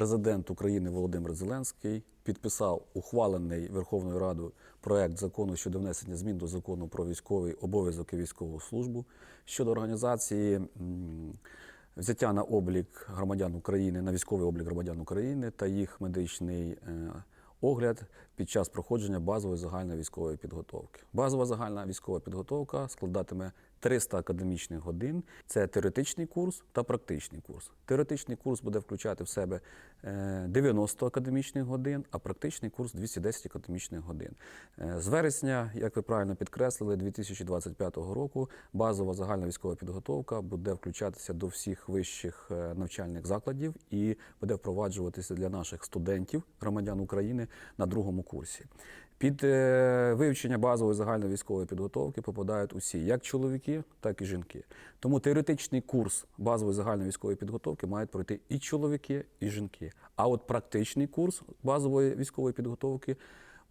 Президент України Володимир Зеленський підписав ухвалений Верховною Радою проект закону щодо внесення змін до закону про військовий обов'язок і військову службу щодо організації взяття на облік громадян України на військовий облік громадян України та їх медичний е, огляд під час проходження базової загальної військової підготовки. Базова загальна військова підготовка складатиме 300 академічних годин. Це теоретичний курс та практичний курс. Теоретичний курс буде включати в себе е, 90 академічних годин, а практичний курс 210 академічних годин. Е, З вересня, як ви правильно підкреслили, 2025 року базова загальна військова підготовка буде включатися до всіх вищих е, навчальних закладів і буде впроваджуватися для наших студентів, громадян України на другому курсі. Під е, вивчення базової загальної військової підготовки попадають усі, як чоловіки, так і жінки. Тому теоретичний курс базової загальної військової підготовки мають пройти і чоловіки, і жінки. А от практичний курс базової військової підготовки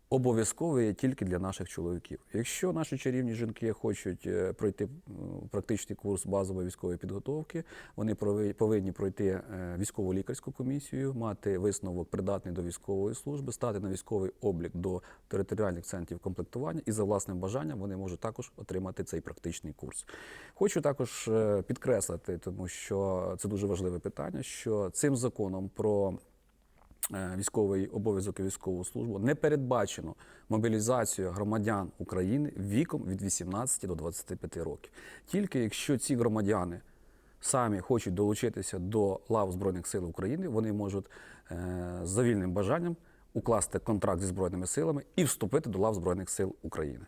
обов'язковий є тільки для наших чоловіків. Якщо наші чарівні жінки хочуть е, пройти практичний курс базової військової підготовки, вони повинні пройти е, військово лікарську комісію, мати висновок придатний до військової служби, стати на військовий облік до територіальних центрів комплектування і за власним бажанням вони можуть також отримати цей практичний курс. Хочу також е, підкреслити, тому що це дуже важливе питання, що цим законом про військовий обов'язок і військову службу не передбачено мобілізацію громадян України віком від 18 до 25 років. Тільки якщо ці громадяни самі хочуть долучитися до лав Збройних сил України, вони можуть е, з завільним бажанням укласти контракт зі Збройними силами і вступити до лав Збройних сил України.